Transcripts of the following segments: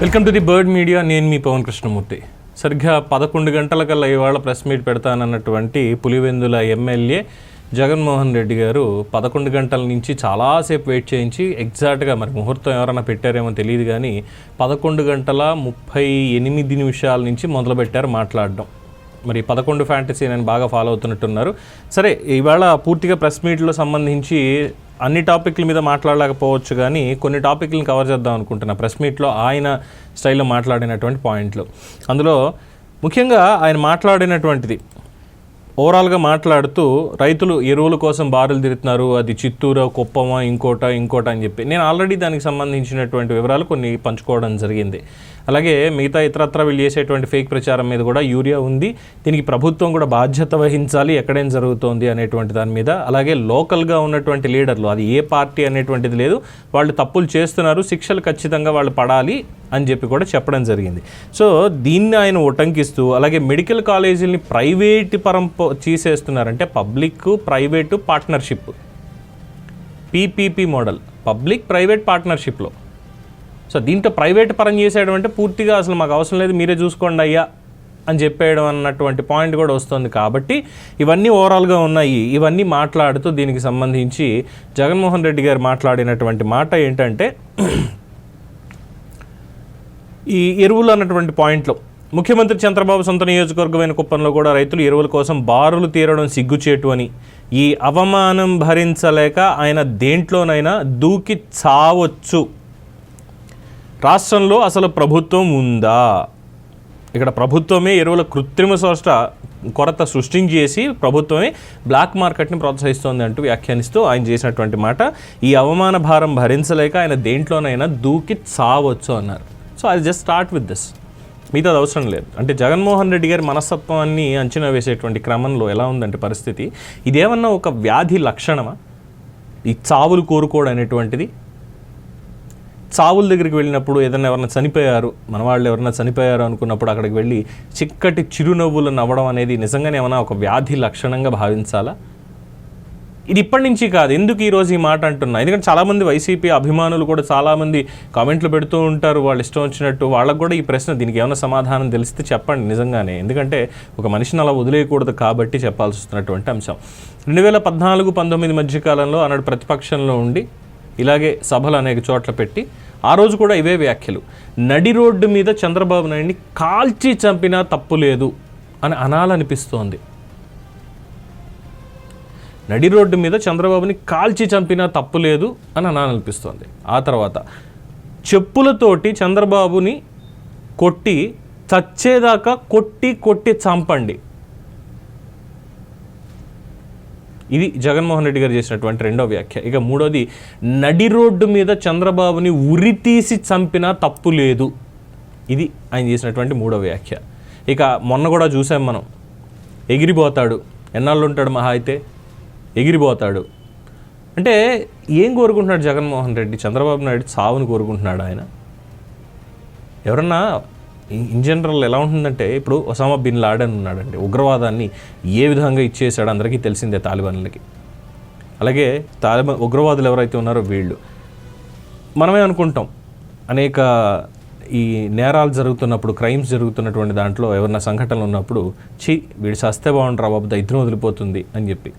Welcome to the bird media. నేను మీ పవన్ కృష్ణమూర్తి. సరిగ్గా పదకొండు గంటల కల్లా ఇవాళ ప్రెస్ మీట్ పెడతానన్నటువంటి పులివెందుల ఎమ్మెల్యే జగన్మోహన్ రెడ్డి గారు పదకొండు గంటల నుంచి చాలాసేపు వెయిట్ చేయించి ఎగ్జాక్ట్గా మరి ముహూర్తం ఎవరైనా పెట్టారేమో తెలియదు కానీ పదకొండు గంటల ముప్పై ఎనిమిది నిమిషాల నుంచి మొదలుపెట్టారు మాట్లాడడం. మరి పదకొండు ఫ్యాంటసీ నేను బాగా ఫాలో అవుతున్నట్టున్నారు. సరే ఇవాళ పూర్తిగా ప్రెస్ మీట్లో సంబంధించి అన్ని టాపిక్ల మీద మాట్లాడలేకపోవచ్చు కానీ కొన్ని టాపిక్లను కవర్ చేద్దాం అనుకుంటున్నా ప్రెస్ మీట్లో ఆయన స్టైల్లో మాట్లాడినటువంటి పాయింట్లు. అందులో ముఖ్యంగా ఆయన మాట్లాడినటువంటిది ఓవరాల్గా మాట్లాడుతూ రైతులు ఎరువుల కోసం బారులు తిరుగుతున్నారు అది చిత్తూరు కుప్పమా ఇంకోట ఇంకోట అని చెప్పి. నేను ఆల్రెడీ దానికి సంబంధించినటువంటి వివరాలు కొన్ని పంచుకోవడం జరిగింది. అలాగే మిగతా ఇతరత్ర వీళ్ళు చేసేటువంటి ఫేక్ ప్రచారం మీద కూడా యూరియా ఉంది. దీనికి ప్రభుత్వం కూడా బాధ్యత వహించాలి. ఎక్కడేం జరుగుతోంది అనేటువంటి దాని మీద. అలాగే లోకల్గా ఉన్నటువంటి లీడర్లు అది ఏ పార్టీ అనేటువంటిది లేదు. వాళ్ళు తప్పులు చేస్తున్నారు. శిక్షలు ఖచ్చితంగా వాళ్ళు పడాలి అని చెప్పి కూడా చెప్పడం జరిగింది. సో దీన్ని ఆయన ఉటంకిస్తూ అలాగే మెడికల్ కాలేజీలని ప్రైవేట్ పరం చేసేస్తున్నారంటే తీసేస్తున్నారంటే public private partnership. PPP model. Public private పార్ట్నర్షిప్లో. So దీంట్లో ప్రైవేట్ పరం చేసేయడం అంటే పూర్తిగా అసలు మాకు అవసరం లేదు మీరే చూసుకోండి అయ్యా అని చెప్పేయడం అన్నటువంటి పాయింట్ కూడా వస్తుంది. కాబట్టి ఇవన్నీ ఓవరాల్గా ఉన్నాయి. ఇవన్నీ మాట్లాడుతూ దీనికి సంబంధించి జగన్మోహన్ రెడ్డి గారు మాట్లాడినటువంటి మాట ఏంటంటే ఈ ఎరువులు అన్నటువంటి పాయింట్లో ముఖ్యమంత్రి చంద్రబాబు సొంత నియోజకవర్గమైన కుప్పంలో కూడా రైతులు ఎరువుల కోసం బారులు తీరడం సిగ్గుచేటు అని. ఈ అవమానం భరించలేక ఆయన దేంట్లోనైనా దూకి చావచ్చు. రాష్ట్రంలో అసలు ప్రభుత్వం ఉందా? ఇక్కడ ప్రభుత్వమే ఎరువుల కృత్రిమ సృష్ట కొరత సృష్టించేసి ప్రభుత్వమే బ్లాక్ మార్కెట్ని ప్రోత్సహిస్తోంది అంటూ వ్యాఖ్యానిస్తూ ఆయన చేసినటువంటి మాట. ఈ అవమాన భారం భరించలేక ఆయన దేంట్లోనైనా దూకి చావచ్చు అన్నారు. So I just start with this మిగతా అవసరం లేదు. అంటే జగన్మోహన్ రెడ్డి గారి మనస్తత్వాన్ని అంచనా వేసేటువంటి క్రమంలో ఎలా ఉందంటే పరిస్థితి ఇదేమన్నా ఒక వ్యాధి లక్షణమా? ఈ చావులు కోరుకోవడం అనేటువంటిది చావుల దగ్గరికి వెళ్ళినప్పుడు ఏదైనా ఎవరైనా చనిపోయారు మన వాళ్ళు ఎవరైనా చనిపోయారు అనుకున్నప్పుడు అక్కడికి వెళ్ళి చిక్కటి చిరునవ్వులు నవ్వడం అనేది నిజంగానే ఏమైనా ఒక వ్యాధి లక్షణంగా భావించాలా? ఇది ఇప్పటి నుంచి కాదు ఎందుకు ఈరోజు ఈ మాట అంటున్నా? ఎందుకంటే చాలామంది వైసీపీ అభిమానులు కూడా చాలామంది కామెంట్లు పెడుతూ ఉంటారు వాళ్ళు ఇష్టం వచ్చినట్టు. వాళ్ళకు కూడా ఈ ప్రశ్న దీనికి ఏమైనా సమాధానం తెలిస్తే చెప్పండి నిజంగానే. ఎందుకంటే ఒక మనిషిని అలా వదిలేయకూడదు కాబట్టి చెప్పాల్సి వస్తున్నటువంటి అంశం. రెండు వేల పద్నాలుగు పంతొమ్మిది మధ్యకాలంలో ఆనాడు ప్రతిపక్షంలో ఉండి ఇలాగే సభలు అనేక చోట్ల పెట్టి ఆ రోజు కూడా ఇవే వ్యాఖ్యలు. నడి రోడ్డు మీద చంద్రబాబు నాయుడిని కాల్చి చంపినా తప్పు లేదు అని అనాలనిపిస్తోంది. నడి రోడ్డు మీద చంద్రబాబుని కాల్చి చంపినా తప్పు లేదు అని అనాలనిపిస్తోంది. ఆ తర్వాత చెప్పులతోటి చంద్రబాబుని కొట్టి చచ్చేదాకా కొట్టి కొట్టి చంపండి. ఇది జగన్మోహన్ రెడ్డి గారు చేసినటువంటి రెండో వ్యాఖ్య. ఇక మూడోది నడి రోడ్డు మీద చంద్రబాబుని ఉరితీసి చంపినా తప్పు లేదు. ఇది ఆయన చేసినటువంటి మూడో వ్యాఖ్య. ఇక మొన్న కూడా చూసాం మనం ఎగిరిపోతాడు. ఎన్నాళ్ళు ఉంటాడు మహా అయితే? ఎగిరిపోతాడు. అంటే ఏం కోరుకుంటున్నాడు జగన్మోహన్ రెడ్డి? చంద్రబాబు నాయుడు చావును కోరుకుంటున్నాడు ఆయన? ఎవరన్నా ఇన్- జనరల్ ఎలా ఉంటుందంటే ఇప్పుడు ఒసామా బిన్ లాడెన్ ఉన్నాడండి. ఉగ్రవాదాన్ని ఏ విధంగా ఇచ్చేసాడు అందరికీ తెలిసిందే తాలిబాన్లకి. అలాగే తాలిబాన్ ఉగ్రవాదులు ఎవరైతే ఉన్నారో వీళ్ళు. మనమే అనుకుంటాం అనేక ఈ నేరాలు జరుగుతున్నప్పుడు క్రైమ్స్ జరుగుతున్నటువంటి దాంట్లో ఎవరైనా సంఘటనలు ఉన్నప్పుడు చి వీడు సస్తే బాగుండరా బాబు దైత్యం వదిలిపోతుంది అని చెప్పి.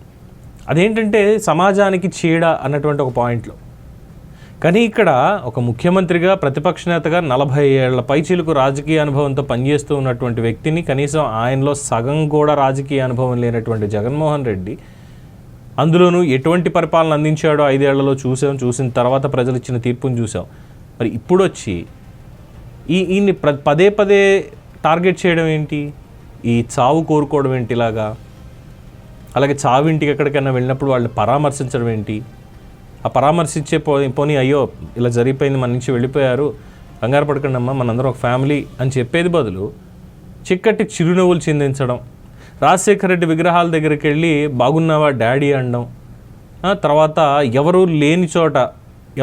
అదేంటంటే సమాజానికి చీడ అన్నటువంటి ఒక పాయింట్లో. కానీ ఇక్కడ ఒక ముఖ్యమంత్రిగా ప్రతిపక్ష నేతగా నలభై ఏళ్ళ పైచీలకు రాజకీయ అనుభవంతో పనిచేస్తూ ఉన్నటువంటి వ్యక్తిని కనీసం ఆయనలో సగం కూడా రాజకీయ అనుభవం లేనటువంటి జగన్మోహన్ రెడ్డి అందులోనూ ఎటువంటి పరిపాలన అందించాడో ఐదేళ్ళలో చూసాం చూసిన తర్వాత ప్రజలు ఇచ్చిన తీర్పును చూసాం. మరి ఇప్పుడు వచ్చి ఈ ఈయన్ని ప్ర పదే పదే టార్గెట్ చేయడం ఏంటి? ఈ చావు కోరుకోవడం ఏంటి ఇలాగా? అలాగే చావింటికి ఎక్కడికైనా వెళ్ళినప్పుడు వాళ్ళని పరామర్శించడం ఏంటి? ఆ పరామర్శించే పో పోనీ అయ్యో ఇలా జరిగిపోయింది మన నుంచి వెళ్ళిపోయారు కంగారు పడకండి అమ్మ మనందరం ఒక ఫ్యామిలీ అని చెప్పేది బదులు చిక్కటి చిరునవ్వులు చిందించడం. రాజశేఖర రెడ్డి విగ్రహాల దగ్గరికి వెళ్ళి బాగున్నావా డాడీ? అనడం. తర్వాత ఎవరు లేని చోట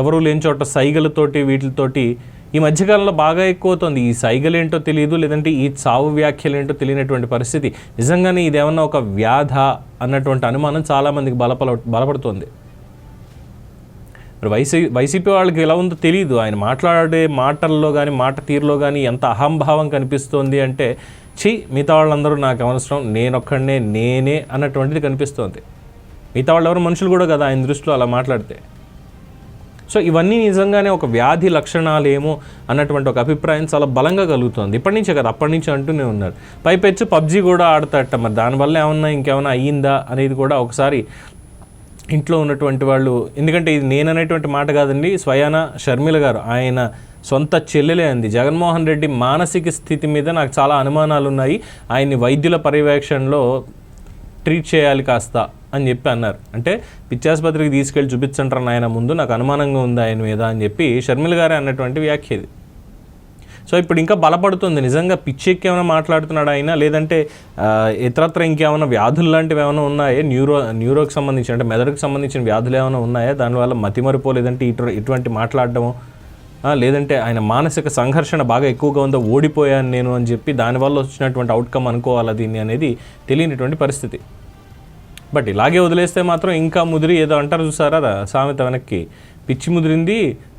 ఎవరు లేని చోట సైగలతోటి వీటితోటి ఈ మధ్యకాలంలో బాగా ఎక్కువ అవుతుంది ఈ సైగలేంటో తెలియదు లేదంటే ఈ చావు వ్యాఖ్యలు ఏంటో తెలియనటువంటి పరిస్థితి. నిజంగానే ఇదేమన్నా ఒక వ్యాధ అన్నటువంటి అనుమానం చాలామందికి బలపల బలపడుతుంది. మరి వైసీ వైసీపీ వాళ్ళకి ఎలా ఉందో తెలియదు ఆయన మాట్లాడే మాటల్లో కానీ మాట తీరులో కానీ ఎంత అహంభావం కనిపిస్తోంది అంటే ఛీ మిగతా వాళ్ళందరూ నాకు అవసరం నేనొక్కడనే నేనే అన్నటువంటిది కనిపిస్తోంది. మిగతా వాళ్ళు ఎవరు మనుషులు కూడా కదా ఆయన దృష్టిలో అలా మాట్లాడితే. సో ఇవన్నీ నిజంగానే ఒక వ్యాధి లక్షణాలు ఏమో అన్నటువంటి ఒక అభిప్రాయం చాలా బలంగా కలుగుతుంది. ఇప్పటి నుంచే కదా అప్పటి నుంచి అంటూనే ఉన్నారు. పైపెచ్చు పబ్జీ కూడా ఆడతాట మరి దానివల్ల ఏమన్నా ఇంకేమైనా అయ్యిందా అనేది కూడా ఒకసారి ఇంట్లో ఉన్నటువంటి వాళ్ళు ఎందుకంటే ఇది నేను అనేటువంటి మాట కాదండి స్వయాన షర్మిల గారు ఆయన సొంత చెల్లెలే అంది. జగన్మోహన్ రెడ్డి మానసిక స్థితి మీద నాకు చాలా అనుమానాలు ఉన్నాయి ఆయన్ని వైద్యుల పర్యవేక్షణలో ట్రీట్ చేయాలి కాస్త అని చెప్పి అన్నారు. అంటే పిచ్చాసుపత్రికి తీసుకెళ్ళి చూపించంటారు ఆయన ముందు? నాకు అనుమానంగా ఉంది ఆయన మీద అని చెప్పి షర్మిల గారే అన్నటువంటి వ్యాఖ్య ఇది. సో ఇప్పుడు ఇంకా బలపడుతుంది. నిజంగా పిచ్చెక్కి ఏమైనా మాట్లాడుతున్నాడు ఆయన లేదంటే ఇతరత్ర ఇంకేమైనా వ్యాధులు లాంటివి ఏమైనా ఉన్నాయా? న్యూరో న్యూరోకి సంబంధించిన అంటే మెదడుకు సంబంధించిన వ్యాధులు ఏమైనా ఉన్నాయా? దానివల్ల మతిమరుపో లేదంటే ఇటు ఇటువంటి మాట్లాడడమో లేదంటే ఆయన మానసిక సంఘర్షణ బాగా ఎక్కువగా ఉందో ఓడిపోయాను నేను అని చెప్పి దానివల్ల వచ్చినటువంటి అవుట్కమ్ అనుకోవాలా దీన్ని అనేది తెలియనటువంటి పరిస్థితి. బట్ ఇలాగే వదిలేస్తే మాత్రం ఇంకా ముదిరి ఏదో అంటారు చూసారా? సామెత వెనక్కి. పిచ్చి ముదిరింది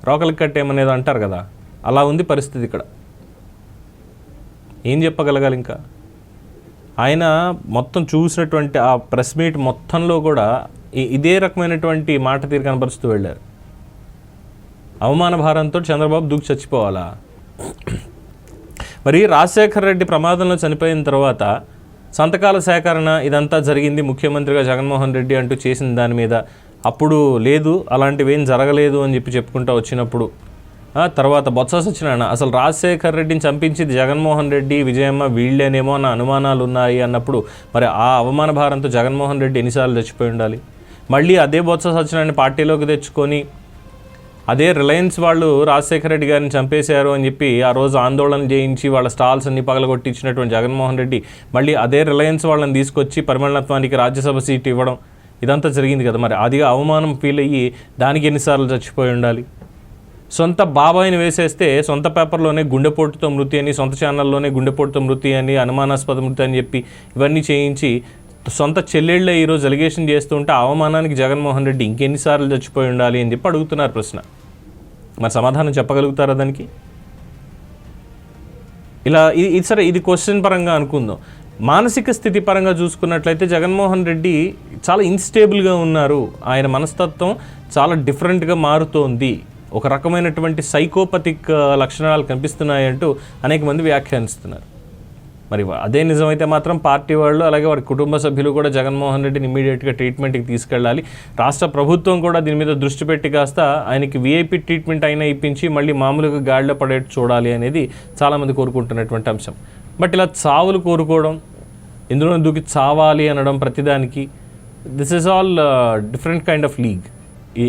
రోకలికి కట్టేమనేది అంటారు కదా. అలా ఉంది పరిస్థితి ఇక్కడ. ఏం చెప్పగలగాలి ఇంకా? ఆయన మొత్తం చూసినటువంటి ఆ ప్రెస్ మీట్ మొత్తంలో కూడా ఇదే రకమైనటువంటి మాట తీరు కనపరుస్తూ వెళ్ళారు. అవమాన భారంతో చంద్రబాబు దూకి చచ్చిపోవాలా? మరి రాజశేఖర్ రెడ్డి ప్రమాదంలో చనిపోయిన తర్వాత సంతకాల సేకరణ ఇదంతా జరిగింది ముఖ్యమంత్రిగా జగన్మోహన్ రెడ్డి అంటూ చేసిన దాని మీద. అప్పుడు లేదు అలాంటివేం జరగలేదు అని చెప్పి చెప్పుకుంటూ వచ్చినప్పుడు తర్వాత బొత్స సత్యనారాయణ అసలు రాజశేఖర్ రెడ్డిని చంపించింది జగన్మోహన్ రెడ్డి విజయమ్మ వీళ్ళేనేమో అన్న అనుమానాలు ఉన్నాయి అన్నప్పుడు మరి ఆ అవమాన భారంతో జగన్మోహన్ రెడ్డి ఎన్నిసార్లు చచ్చిపోయి ఉండాలి? మళ్ళీ అదే బొత్స సత్యనారాయణ పార్టీలోకి తెచ్చుకొని అదే రిలయన్స్ వాళ్ళు రాజశేఖర రెడ్డి గారిని చంపేశారు అని చెప్పి ఆ రోజు ఆందోళన చేయించి వాళ్ళ స్టాల్స్ అన్ని పగలగొట్టించినటువంటి జగన్మోహన్ రెడ్డి మళ్ళీ అదే రిలయన్స్ వాళ్ళని తీసుకొచ్చి పరిమళత్వానికి రాజ్యసభ సీట్ ఇవ్వడం ఇదంతా జరిగింది కదా. మరి అది అవమానం ఫీల్ అయ్యి దానికి ఎన్నిసార్లు చచ్చిపోయి ఉండాలి? సొంత బాబాయిని వేసేస్తే సొంత పేపర్లోనే గుండెపోటుతో మృతి అని సొంత ఛానల్లోనే గుండెపోటుతో మృతి అని అనుమానాస్పద మృతి అని చెప్పి ఇవన్నీ చేయించి సొంత చెల్లెళ్ళే ఈరోజు అలిగేషన్ చేస్తుంటే అవమానానికి జగన్మోహన్ రెడ్డి ఇంకెన్నిసార్లు చచ్చిపోయి ఉండాలి అని చెప్పి అడుగుతున్నారు ప్రశ్న. మరి సమాధానం చెప్పగలుగుతారా దానికి? ఇలా ఇది ఇది సరే ఇది క్వశ్చన్ పరంగా అనుకుందాం. మానసిక స్థితి పరంగా చూసుకున్నట్లయితే జగన్మోహన్ రెడ్డి చాలా ఇన్స్టేబుల్గా ఉన్నారు. ఆయన మనస్తత్వం చాలా డిఫరెంట్గా మారుతోంది. ఒక రకమైనటువంటి సైకోపతిక్ లక్షణాలు కనిపిస్తున్నాయంటూ అనేక మంది వ్యాఖ్యానిస్తున్నారు. మరి అదే నిజమైతే మాత్రం పార్టీ వాళ్ళు అలాగే వారి కుటుంబ సభ్యులు కూడా జగన్మోహన్ రెడ్డిని ఇమీడియట్గా ట్రీట్మెంట్కి తీసుకెళ్ళాలి. రాష్ట్ర ప్రభుత్వం కూడా దీని మీద దృష్టి పెట్టి కాస్త ఆయనకి వీఐపీ ట్రీట్మెంట్ అయినా ఇప్పించి మళ్ళీ మామూలుగా గాడిలో పడేట్టు చూడాలి అనేది చాలామంది కోరుకుంటున్నటువంటి అంశం. బట్ ఇలా చావులు కోరుకోవడం ఇందులో దూకి చావాలి అనడం ప్రతిదానికి this is all different kind of league.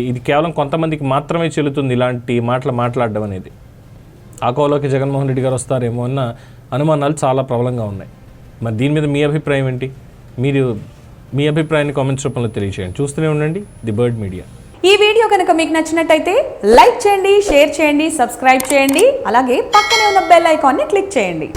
ఇది కేవలం కొంతమందికి మాత్రమే చెల్లుతుంది ఇలాంటి మాటలు మాట్లాడడం అనేది. ఆ కోలోకి జగన్మోహన్ రెడ్డి గారు వస్తారేమో అన్న అనుమానాలు చాలా ప్రబలంగా ఉన్నాయి. మరి దీని మీద మీ అభిప్రాయం ఏంటి? మీరు మీ అభిప్రాయాన్ని కామెంట్స్ రూపంలో తెలియజేయండి చూస్తూనే ఉండండి ది బర్డ్ మీడియా. ఈ వీడియో కనుక మీకు నచ్చినట్టయితే లైక్ చేయండి షేర్ చేయండి సబ్స్క్రైబ్ చేయండి అలాగే పక్కనే ఉన్న బెల్ ఐకాన్ని క్లిక్ చేయండి.